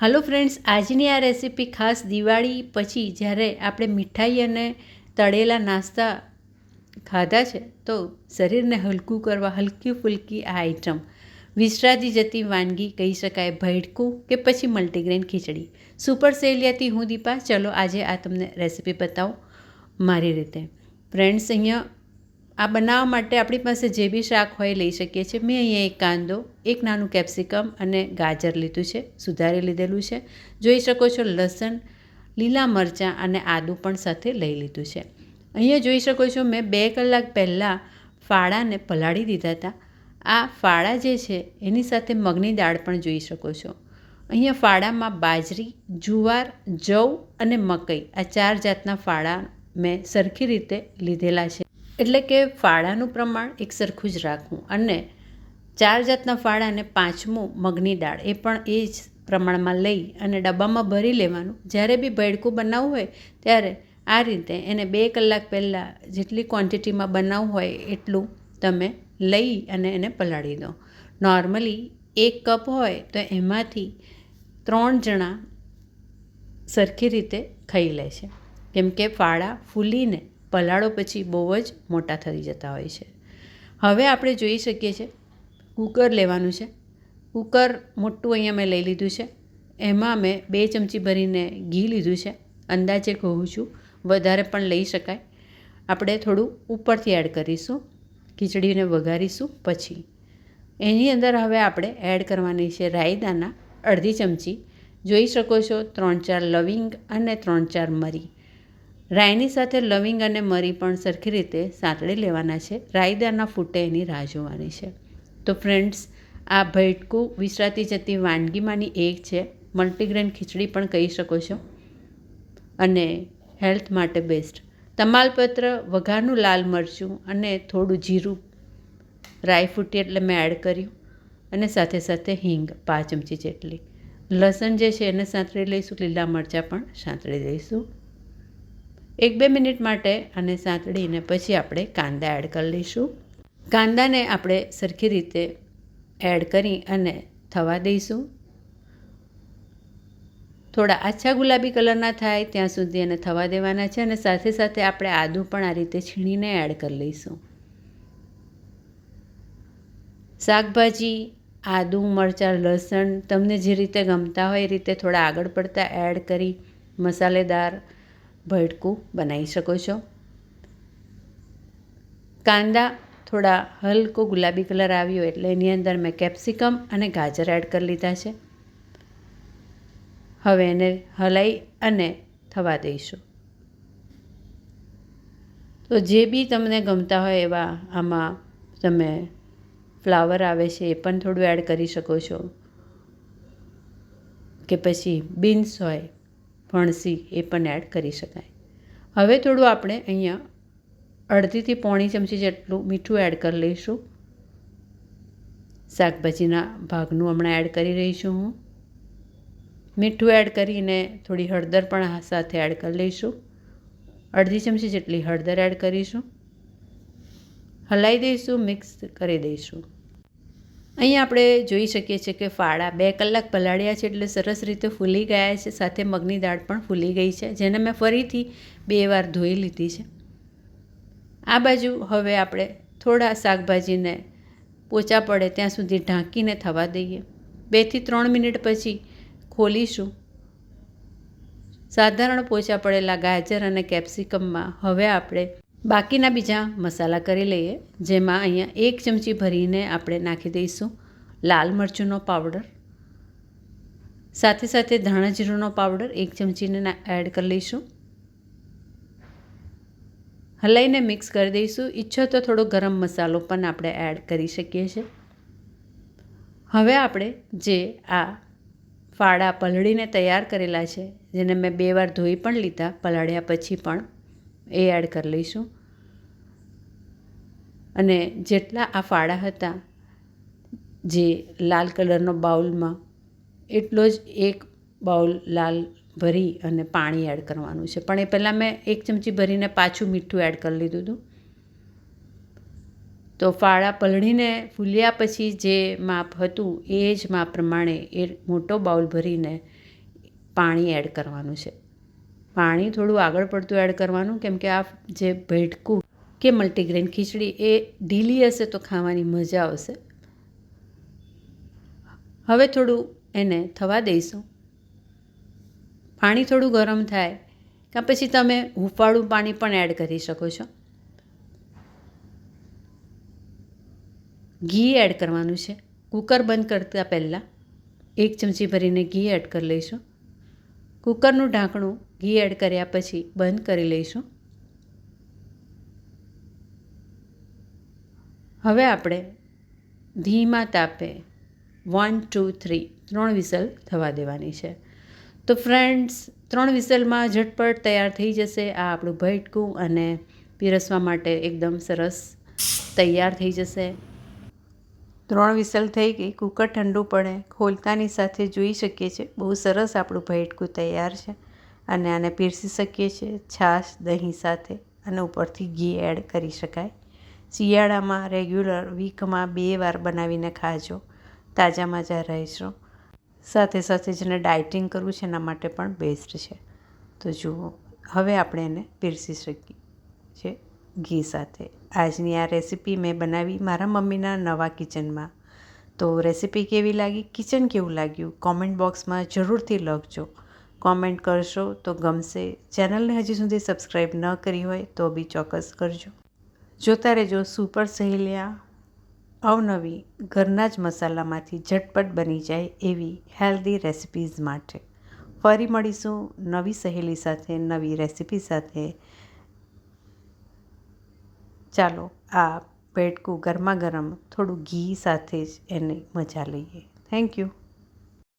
Hello friends આજની આ recipe ખાસ દિવાળી પછી જ્યારે આપણે મીઠાઈ અને તળેલા નાસ્તા ખાધા છે, તો શરીરને હલકું કરવા, હલકી ફુલકી આ આઈટમ વિસરાતી જતી વાનગી કહી શકાય ભૈડકું કે પછી મલ્ટીગ્રેન ખીચડી. સુપર સેલિયાથી હું દીપા, ચલો આજે આ તમને રેસીપી બતાવું મારી રીતે. ફ્રેન્ડ્સ અહીંયા આ બનાવવા માટે આપણી પાસે જે બી શાક હોય લઈ શકીએ છીએ. મેં અહીંયા એક કાંદો, એક નાનું કેપ્સિકમ અને ગાજર લીધું છે, સુધારી લીધેલું છે. જોઈ શકો છો, લસણ, લીલા મરચાં અને આદું પણ સાથે લઈ લીધું છે. અહીંયા જોઈ શકો છો, મેં બે કલાક પહેલાં ફાળાને પલાળી દીધા હતા. આ ફાળા જે છે, એની સાથે મગની દાળ પણ જોઈ શકો છો. અહીંયા ફાળામાં બાજરી, જુવાર, જવ અને મકઈ આ ચાર જાતના ફાળા મેં સરખી રીતે લીધેલા છે. એટલે કે ફાળાનું પ્રમાણ એક સરખું જ રાખવું. અને ચાર જાતના ફાળા અને પાંચમું મગની દાળ, એ પણ એ જ પ્રમાણમાં લઈ અને ડબ્બામાં ભરી લેવાનું. જ્યારે બી ભેડકું બનાવવું હોય, ત્યારે આ રીતે એને બે કલાક પહેલાં જેટલી ક્વોન્ટિટીમાં બનાવવું હોય, એટલું તમે લઈ અને એને પલાળી દો. નોર્મલી એક કપ હોય, તો એમાંથી ત્રણ જણા સરખી રીતે ખાઈ લે છે. કેમ કે ફાળા ફૂલીને પલાળો પછી બહુ જ મોટા થઈ જતા હોય છે. હવે આપણે જોઈ શકીએ છીએ, કૂકર લેવાનું છે. કૂકર મોટું અહીંયા મેં લઈ લીધું છે. એમાં મેં બે ચમચી ભરીને ઘી લીધું છે. અંદાજે કહું છું, વધારે પણ લઈ શકાય. આપણે થોડું ઉપરથી એડ કરીશું, ખીચડીને વઘારીશું પછી. એની અંદર હવે આપણે એડ કરવાની છે રાયદાના અડધી ચમચી. જોઈ શકો છો, ત્રણ ચાર લવિંગ અને ત્રણ ચાર મરી. રાઈની સાથે લવિંગ અને મરી પણ સરખી રીતે સાંતળી લેવાના છે. રાઈદાના ફૂટે એની રાહ જોવાની છે. તો ફ્રેન્ડ્સ, આ ભેટકું વિસરાતી જતી વાનગીમાંની એક છે. મલ્ટીગ્રેન ખીચડી પણ કહી શકો છો. અને હેલ્થ માટે બેસ્ટ. તમાલપત્ર, વઘારનું લાલ મરચું અને થોડું જીરું રાઈ ફૂટી એટલે મેં એડ કર્યું. અને સાથે સાથે હિંગ, પાંચ ચમચી જેટલી. લસણ જે છે એને સાંતળી લઈશું, લીલા મરચાં પણ સાંતળી દઈશું એક બે મિનિટ માટે આને સાંતળીને પછી આપણે કાંદા એડ કરી લઈશું. કાંદાને આપણે સરખી રીતે એડ કરી અને થવા દઈશું. થોડા આછા ગુલાબી કલરના થાય ત્યાં સુધી એને થવા દેવાના છે અને સાથે સાથે આપણે આદું પણ આ રીતે છીણીને એડ કરી લઈશું. શાકભાજી, આદું, મરચાં, લસણ તમને જે રીતે ગમતા હોય એ રીતે થોડા આગળ પડતા એડ કરી, મસાલેદાર ભડકું બનાવી શકો છો. કાંદા થોડા હલકો ગુલાબી કલર આવ્યો એટલે એની અંદર મેં કેપ્સિકમ અને ગાજર એડ કરી લીધા છે. હવે એને હલાઈ અને થવા દઈશું. તો જે બી તમને ગમતા હોય એવા આમાં તમે ફ્લાવર આવે છે એ પણ થોડું એડ કરી શકો છો. કે પછી બીન્સ હોય ફણસી એ પણ એડ કરી શકાય. હવે થોડું આપણે અહીંયા અડધીથી પોણી ચમચી જેટલું મીઠું એડ કરી લઈશું. શાકભાજીના ભાગનું હમણાં એડ કરી રહીશું હું. મીઠું એડ કરીને થોડી હળદર પણ સાથે એડ કરી લઈશું. અડધી ચમચી જેટલી હળદર એડ કરીશું. હલાવી દઈશું મિક્સ કરી દઈશું. અહીં આપણે જોઈ શકીએ છીએ કે ફાળા બે કલાક પલાળ્યા છે એટલે સરસ રીતે ફૂલી ગયા છે. સાથે મગની દાળ પણ ફૂલી ગઈ છે. જેને મેં ફરીથી બે વાર ધોઈ લીધી છે. આ બાજુ હવે આપણે થોડા શાકભાજીને પોચા પડે ત્યાં સુધી ઢાંકીને થવા દઈએ. બેથી ત્રણ મિનિટ પછી ખોલીશું. સાધારણ પોચા પડેલા ગાજર અને કેપ્સિકમમાં હવે આપણે બાકીના બીજા મસાલા કરી લઈએ, જેમાં અહીંયા એક ચમચી ભરીને આપણે નાખી દઈશું લાલ મરચુંનો પાવડર. સાથે સાથે ધાણા જીરુંનો પાવડર એક ચમચીને એડ કરી લઈશું. હલાઈને મિક્સ કરી દઈશું. ઈચ્છો તો થોડો ગરમ મસાલો પણ આપણે એડ કરી શકીએ છીએ. હવે આપણે જે આ ફાળા પલળીને તૈયાર કરેલા છે, જેને મેં બે વાર ધોઈ પણ લીધા, પલાળ્યા પછી પણ એ એડ કરી લઈશું. અને જેટલા આ ફાળા હતા, જે લાલ કલરનો બાઉલમાં, એટલો જ એક બાઉલ લાલ ભરી અને પાણી એડ કરવાનું છે. પણ એ પહેલાં મેં એક ચમચી ભરીને પાછું મીઠું એડ કરી લીધું હતું. તો ફાળા પલળીને ફૂલ્યા પછી જે માપ હતું, એ જ માપ પ્રમાણે એ મોટો બાઉલ ભરીને પાણી એડ કરવાનું છે. પાણી થોડું આગળ પડતું એડ કરવાનું, કેમ કે આ જે ભેટકું કે મલ્ટીગ્રેન ખીચડી એ ઢીલી હશે તો ખાવાની મજા આવશે. હવે થોડું એને થવા દઈશું. પાણી થોડું ગરમ થાય, કાં પછી તમે હુંફાળું પાણી પણ એડ કરી શકો છો. ઘી એડ કરવાનું છે. કુકર બંધ કરતાં પહેલાં એક ચમચી ભરીને ઘી એડ કરી લઈશું. કુકરનું ઢાંકણું ઘી એડ કર્યા પછી બંધ કરી લઈશું. હવે આપણે ધીમા તાપે વન ટુ થ્રી ત્રણ વિસલ થવા દેવાની છે. તો ફ્રેન્ડ્સ ત્રણ વિસલમાં ઝટપટ તૈયાર થઈ જશે આ આપણું ભટકું અને પીરસવા માટે એકદમ સરસ તૈયાર થઈ જશે. ત્રણ વિસલ થઈ ગઈ, કુકર ઠંડુ પડે ખોલતાની સાથે જોઈ શકીએ છીએ. બહુ સરસ આપણું ભેટકું તૈયાર છે અને આને પીરસી શકીએ છીએ. છાશ, દહીં સાથે અને ઉપરથી ઘી એડ કરી શકાય. શિયાળામાં રેગ્યુલર વીકમાં બે વાર બનાવીને ખાજો. તાજા માજા રહેશો. સાથે સાથે જેને ડાયટિંગ કરવું છે, એના માટે પણ બેસ્ટ છે. તો જુઓ, હવે આપણે એને પીરસી શકીએ છે ઘી સાથે. આજની આ રેસીપી મેં બનાવી મારા મમ્મીના નવા કિચનમાં તો રેસીપી કેવી લાગી? કિચન કેવું લાગ્યું? કોમેન્ટ બોક્સમાં જરૂરથી લખજો. કોમેન્ટ કરશો તો ગમશે. ચેનલને હજી સુધી સબસ્ક્રાઈબ ન કરી હોય તો બી ચોક્કસ કરજો. જોતા રહેજો, સુપર સહેલિયા. અવનવી, ઘરના જ મસાલામાંથી ઝટપટ બની જાય એવી હેલ્ધી રેસિપીઝ માટે. ફરી મળીશું નવી સહેલી સાથે, નવી રેસિપી સાથે. ચાલો, આ પેટકું ગરમા ગરમ થોડું ઘી સાથે જ એની મજા લઈએ. Thank you.